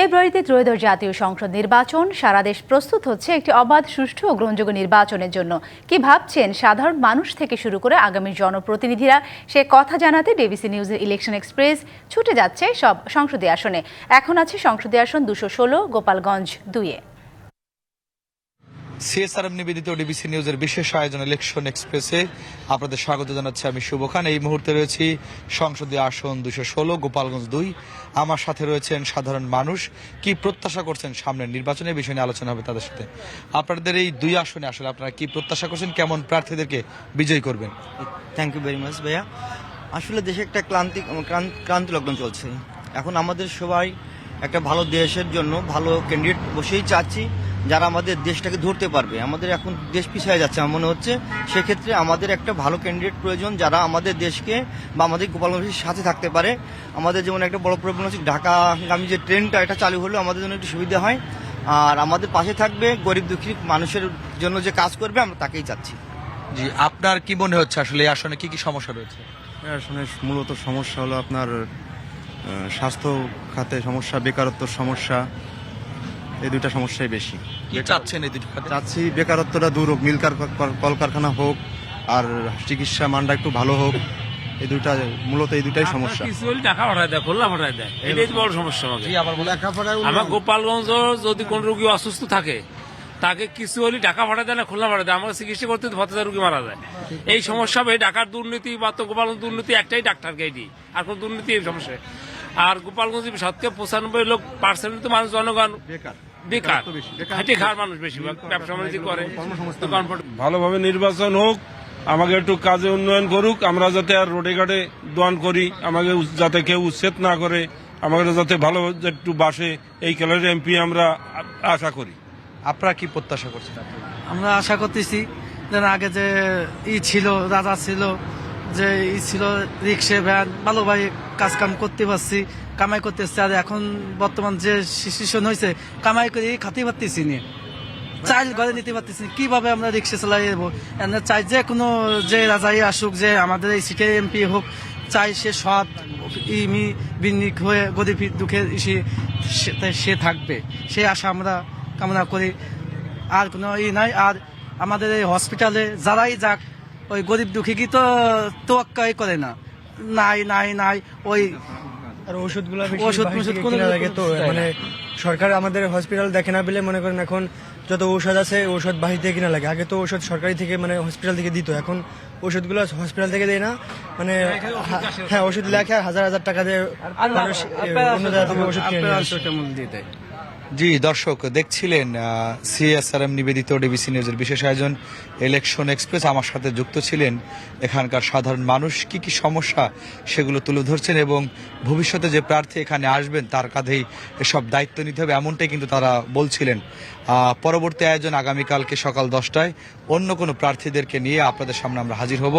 ফেব্রুয়ারিতে ত্রয়োদশ জাতীয় সংসদ নির্বাচন। সারা দেশ প্রস্তুত হচ্ছে একটি অবাধ, সুষ্ঠু ও গ্রহণযোগ্য নির্বাচনের জন্য। কি ভাবছেন সাধারণ মানুষ থেকে শুরু করে আগামী জনপ্রতিনিধিরা? সে কথা জানাতে ডিবিসি নিউজের ইলেকশন এক্সপ্রেস ছুটে যাচ্ছে সব সংসদীয় আসনে। এখন আছে সংসদীয় আসন দুশো ষোলো, গোপালগঞ্জ দুইয়ে। সিএসআরএম নিবেদিত ডিবিসি নিউজের বিশেষ আয়োজন ইলেকশন এক্সপ্রেসে। আপনাদের স্বাগত জানাচ্ছি আমি শুভ খান। এই মুহূর্তে রয়েছি সংসদীয় আসন দুশো ষোলো, গোপালগঞ্জ দুই। আমার সাথে রয়েছেন সাধারণ মানুষ। কি প্রত্যাশা করছেন সামনের নির্বাচনের বিষয় নিয়ে আলোচনা হবে তাদের সাথে। আপনাদের এই দুই আসনে আসলে আপনারা কি প্রত্যাশা করছেন? কেমন প্রার্থীদেরকে বিজয়ী করবেন? থ্যাংক ইউ ভেরি মাচ ভাইয়া। আসলে দেশে একটা ক্লান্তি ক্রান্তি লগ্ন চলছে। এখন আমাদের সবাই একটা ভালো দেশের জন্য ভালো ক্যান্ডিডেট বসেই চাচ্ছি। যারা আমাদের দেশটাকে ধরতে পারবে। আমাদের এখন দেশ পিছিয়ে যাচ্ছে। আমার মনে হচ্ছে সেক্ষেত্রে আমাদের একটা ভালো ক্যান্ডিডেট প্রয়োজন যারা আমাদের দেশকে বা আমাদের গোপালগঞ্জের সাথে থাকতে পারে। আমাদের যেমন একটা বড় প্রবলেম হচ্ছে ঢাকাগামী যে ট্রেনটা এটা চালু হলে আমাদের জন্য একটু সুবিধা হয়। আর আমাদের পাশে থাকবে গরিব দুঃখী মানুষের জন্য যে কাজ করবে আমরা তাকেই চাচ্ছি। জি আপনার কি মনে হচ্ছে আসলে এই আসনে কি কি সমস্যা রয়েছে? আসনে মূলত সমস্যা হলো আপনার স্বাস্থ্য খাতে সমস্যা বেকারত্বর সমস্যা এই দুইটা সমস্যাই বেশি। কি চাচ্ছেন এই দুটো খাতে? চাচ্ছি বেকারত্বটা দূর হোক মিল কার- কল- কলকারখানা হোক আর চিকিৎসা মানটা একটু ভালো হোক এই দুইটা মূলত এই দুইটাই সমস্যা। কিছু হলে টাকা পাঠায় দেয় খুলনা পাঠায় দেয়। এটাই তো বড় সমস্যা আমাকে জি আবার বলে আমার গোপালগঞ্জ যদি কোন রোগী অসুস্থ থাকে তাকে কিছু হলে টাকা পাঠায় দেয় না খুলনা পাঠায় দেয়। আমাকে চিকিৎসা করতে ভত্তা রোগী মারা যায়। এই সমস্যা হবে ঢাকার দুর্নীতি বা তো গোপালগঞ্জ দুর্নীতি একটাই ডাক্তারকে এটি আর কোন দুর্নীতি এই সমস্যা। আর গোপালগঞ্জ শতকে পঁচানব্বই লোক পার্সেন্ট তো মানুষ জনগণ। বেকার। বেকার খেটে খাওয়ার মানুষ বেশিরভাগ ব্যবসা বাণিজ্য করে ভালোভাবে নির্বাচন হোক আমাকে একটু কাজে উন্নয়ন করুক আমরা যাতে আর রোডে ঘাটে দোয়ান করি আমাকে যাতে কেউ উচ্ছেদ না করে আমাকে যাতে ভালো একটু বাসে এই খেলার এমপি আমরা আশা করি। আপনারা কি প্রত্যাশা করছেন? আমরা আশা করতেছি যেন আগে যে ই ছিল রাজা ছিল যে ই ছিল রিক্সে ভ্যান ভালোভাবে কাজ কাম করতে পারছি কামাই করতেছে আর এখন বর্তমান যে সিচুয়েশন হয়েছে, কামাই করে খাতে পারতেছি নি। চাইল ঘরে নিতে পারতেছি। কীভাবে আমরা রিক্সা চালাই যাব চাই যে কোনো যে রাজাই আসুক, যে আমাদের এই সিটে এমপি হোক, চাই সে সৎ, ইমি বিনিক হয়ে গরিব দুঃখে সে থাকবে। সে আশা আমরা কামনা করি। আর কোনো ই নাই। আর আমাদের এই হসপিটালে যারাই যাক, ওই গরিব দুঃখী কি তো তোয়াক্কাই করে না। নাই নাই নাই, ওই আর ওষুধগুলো বেশি ওষুধ বাহির টষুধ থেকে কোনো লাগে তো মানে সরকার আমাদের হসপিটাল দেখে না বলে মনে করেন এখন যত ঔষধ আছে ঔষধ বাহির থেকে কিনা লাগে। আগে তো ঔষধ সরকারি থেকে মানে হসপিটাল থেকে দিত। এখন ওষুধগুলো হসপিটাল থেকে দেয় না। মানে হ্যাঁ ওষুধ লেখে হাজার হাজার টাকা দিয়ে মানুষ অন্য জায়গা থেকে ওষুধ কিনে নিয়ে জি, দর্শক, দেখছিলেন সিএসআরএম নিবেদিত ডিবিসি নিউজের বিশেষ আয়োজন ইলেকশন এক্সপ্রেস আমার সাথে যুক্ত ছিলেন এখানকার সাধারণ মানুষ, কি কি সমস্যা সেগুলো তুলে ধরছেন এবং ভবিষ্যতে যে প্রার্থী এখানে আসবেন, তার কাঁধেই এসব দায়িত্ব নিতে হবে, এমনটাই কিন্তু তারা বলছিলেন। পরবর্তী আয়োজন আগামীকালকে সকাল দশটায়, অন্য কোনো প্রার্থীদেরকে নিয়ে আপনাদের সামনে আমরা হাজির হব।